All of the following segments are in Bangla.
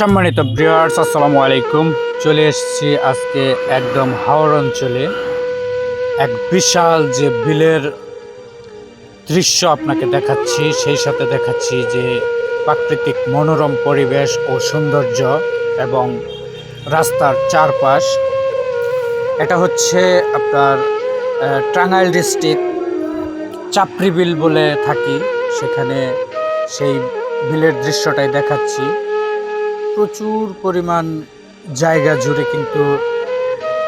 সম্মানিত ব্রিয়ার্স আসসালামু আলাইকুম। চলে এসেছি আজকে একদম হাওড় অঞ্চলে। এক বিশাল যে বিলের দৃশ্য আপনাকে দেখাচ্ছি, সেই সাথে দেখাচ্ছি যে প্রাকৃতিক মনোরম পরিবেশ ও সৌন্দর্য এবং রাস্তার চারপাশ। এটা হচ্ছে আপনার টাঙ্গাইল ডিস্ট্রিক্ট চাপড়ি বিল বলে থাকি। সেখানে সেই বিলের দৃশ্যটাই দেখাচ্ছি। প্রচুর পরিমাণ জায়গা জুড়ে কিন্তু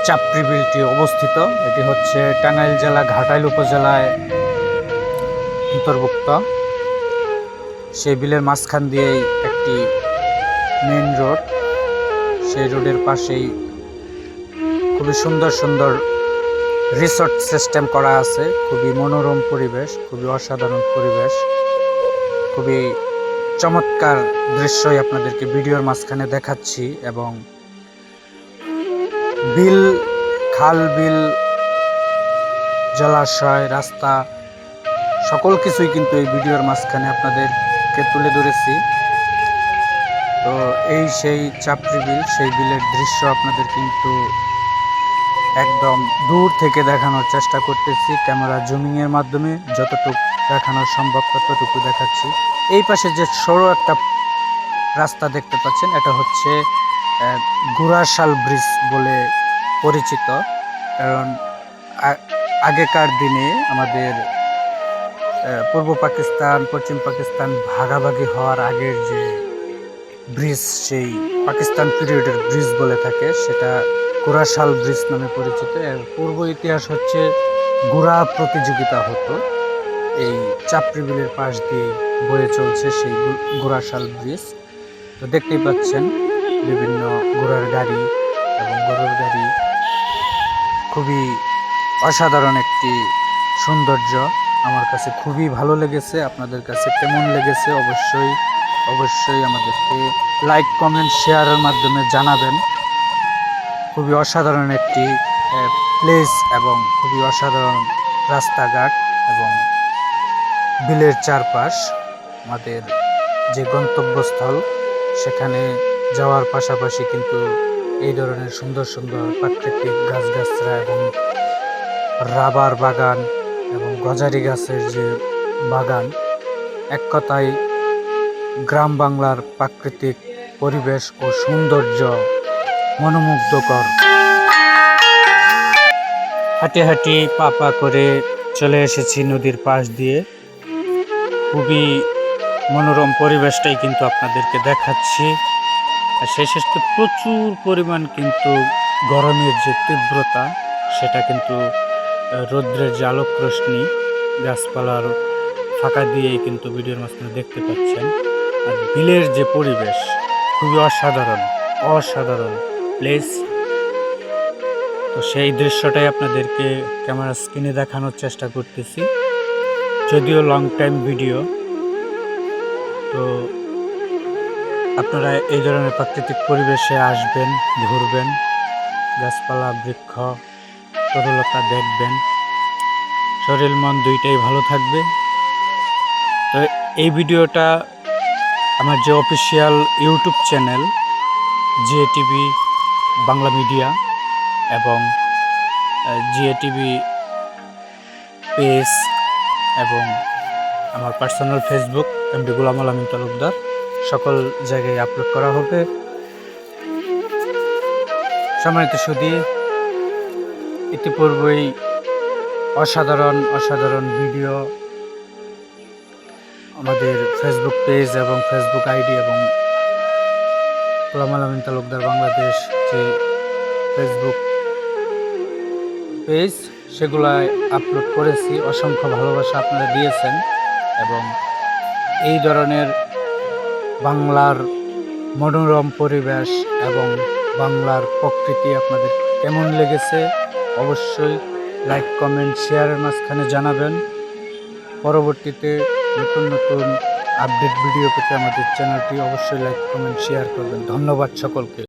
চাপড়ি বিলটি অবস্থিত। এটি হচ্ছে টাঙ্গাইল জেলা, ঘাটাইল উপজেলায় অন্তর্ভুক্ত। সেই বিলের মাঝখান দিয়েই একটি মেইন রোড সেই রোডের পাশেই খুবই সুন্দর সুন্দর রিসোর্ট সিস্টেম করা আছে। খুবই মনোরম পরিবেশ, খুবই অসাধারণ পরিবেশ, খুবই চমৎকার দৃশ্যই আপনাদেরকে ভিডিওর মাঝখানে দেখাচ্ছি এবং বিল, খাল বিল, জলাশয়, রাস্তা, সকল কিছুই কিন্তু এই ভিডিওর মাঝখানে আপনাদেরকে তুলে ধরেছি। তো এই সেই চাপড়ি বিল, সেই বিলের দৃশ্য আপনাদের কিন্তু একদম দূর থেকে দেখানোর চেষ্টা করতেছি। ক্যামেরা জুমিংয়ের মাধ্যমে যতটুকু দেখানো সম্ভব, ততটুকু দেখাচ্ছি। এই পাশে যে সরু একটা রাস্তা দেখতে পাচ্ছেন, এটা হচ্ছে গুড়াশাল ব্রিজ বলে পরিচিত। কারণ আগেকার দিনে আমাদের পূর্ব পাকিস্তান, পশ্চিম পাকিস্তান ভাগাভাগি হওয়ার আগের যে ব্রিজ, সেই পাকিস্তান পিরিয়ডের ব্রিজ বলে থাকে, সেটা গুড়াশাল ব্রিজ নামে পরিচিত। এর পূর্ব ইতিহাস হচ্ছে গুড়া প্রতিযোগিতা হতো। এই চাপড়ি বিলের পাশ দিয়ে বয়ে চলছে সেই গুড়াশাল ব্রিজ। তো দেখতেই পাচ্ছেন, বিভিন্ন ঘোড়ার গাড়ি এবং গরুর গাড়ি। খুবই অসাধারণ একটি সৌন্দর্য। আমার কাছে খুবই ভালো লেগেছে, আপনাদের কাছে কেমন লেগেছে অবশ্যই অবশ্যই আমাদেরকে লাইক কমেন্ট শেয়ারের মাধ্যমে জানাবেন। খুবই অসাধারণ একটি প্লেস এবং খুবই অসাধারণ রাস্তাঘাট এবং বিলের চারপাশ, আমাদের যে গন্তব্যস্থল, সেখানে যাওয়ার পাশাপাশি কিন্তু এই ধরনের সুন্দর সুন্দর প্রাকৃতিক গাছগাছরা এবং রাবার বাগান এবং গজারি গাছের যে বাগান, এক কথায় গ্রাম বাংলার প্রাকৃতিক পরিবেশ ও সৌন্দর্য মনোমুগ্ধকর। হাঁটি হাঁটি পা পা করে চলে এসেছি নদীর পাশ দিয়ে। খুবই মনোরম পরিবেশটাই কিন্তু আপনাদেরকে দেখাচ্ছি। আর সাথে প্রচুর পরিমাণ কিন্তু গরমের যে তীব্রতা, সেটা কিন্তু রৌদ্রের যে আলোক রশ্মি গাছপালার ফাঁকা দিয়েই কিন্তু ভিডিওর মাঝখানে দেখতে পাচ্ছেন। আর বিলের যে পরিবেশ, খুবই অসাধারণ অসাধারণ। প্লেস তো সেই দৃশ্যটাই আপনাদেরকে ক্যামেরা স্ক্রিনে দেখানোর চেষ্টা করতেছি। যদিও লং টাইম ভিডিও তো আপনারা এই ধরনের প্রাকৃতিক পরিবেশে আসবেন, ঘুরবেন, গাছপালা, বৃক্ষ, তরুলতা দেখবেন। শরীর, মন দুইটাই ভালো থাকবে। তো এই ভিডিওটা আমার যে official YouTube channel GA TV Bangla media এবং জিএ টিভি পেজ এবং আমার পার্সোনাল ফেসবুক এমডি গুলাম আলমিন তালুকদার। সকল জায়গায় আপলোড করা হবে। সম্মানিত সুদী ইতিপূর্বেই অসাধারণ অসাধারণ ভিডিও আমাদের ফেসবুক পেজ এবং ফেসবুক আইডি এবং গোলাম আলমিন তালুকদার বাংলাদেশ যে ফেসবুক পেজ সেগুলায় আপলোড করেছি। অসংখ্য ভালোবাসা আপনারা দিয়েছেন এবং এই ধরনের বাংলার মনোরম পরিবেশ এবং বাংলার প্রকৃতি আপনাদের কেমন লেগেছে, অবশ্যই লাইক কমেন্ট শেয়ারের মাঝখানে জানাবেন। পরবর্তীতে নতুন নতুন আপডেট ভিডিও পেতে আমাদের চ্যানেলটি অবশ্যই লাইক কমেন্ট শেয়ার করবেন। ধন্যবাদ সকলকে।